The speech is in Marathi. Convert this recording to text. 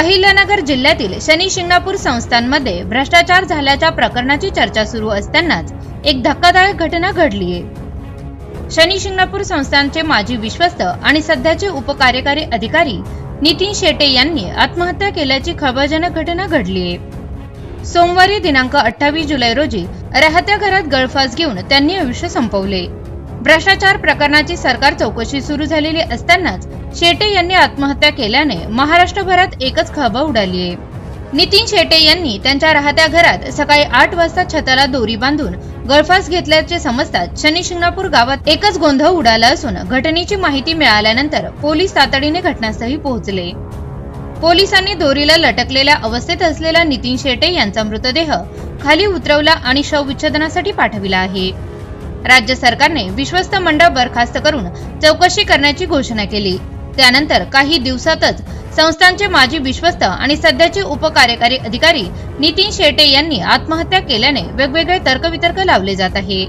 अहिल्यानगर जिल्ह्यातील शनी शिंगणापूर संस्थांमध्ये भ्रष्टाचार झाल्याच्या प्रकरणाची चर्चा सुरू असतानाच एक धक्कादायक घटना घडलीय शनी शिंगणापूर संस्थांचे माजी विश्वस्त आणि सध्याचे उपकार्यकारी अधिकारी नितीन शेटे यांनी आत्महत्या केल्याची खळबळजनक घटना घडलीय सोमवारी दिनांक अठ्ठावीस जुलै रोजी राहत्या घरात गळफास घेऊन त्यांनी आयुष्य संपवले. भ्रष्टाचार प्रकरणाची सरकार चौकशी सुरू झालेली असतानाच शेटे यांनी आत्महत्या केल्याने महाराष्ट्रभरात एकच खळबळ उडाली आहे नितीन शेटे यांनी त्यांच्या राहत्या घरात सकाळी आठ वाजता छताला दोरी बांधून गळफास घेतल्याचे समजताच शनी शिंगणापूर गावात एकच गोंधळ उडाला असून घटनेची माहिती मिळाल्यानंतर पोलीस तातडीने घटनास्थळी पोहोचले. पोलिसांनी दोरीला लटकलेल्या अवस्थेत असलेला नितीन शेटे यांचा मृतदेह खाली उतरवला आणि शवविच्छेदनासाठी पाठविला आहे. राज्य सरकारने विश्वस्त मंडळ बरखास्त करून चौकशी करण्याची घोषणा केली. त्यानंतर काही दिवसातच संस्थांचे माजी विश्वस्त आणि सध्याचे उपकार्यकारी अधिकारी नितीन शेटे यांनी आत्महत्या केल्याने वेगवेगळे तर्कवितर्क लावले जात आहे.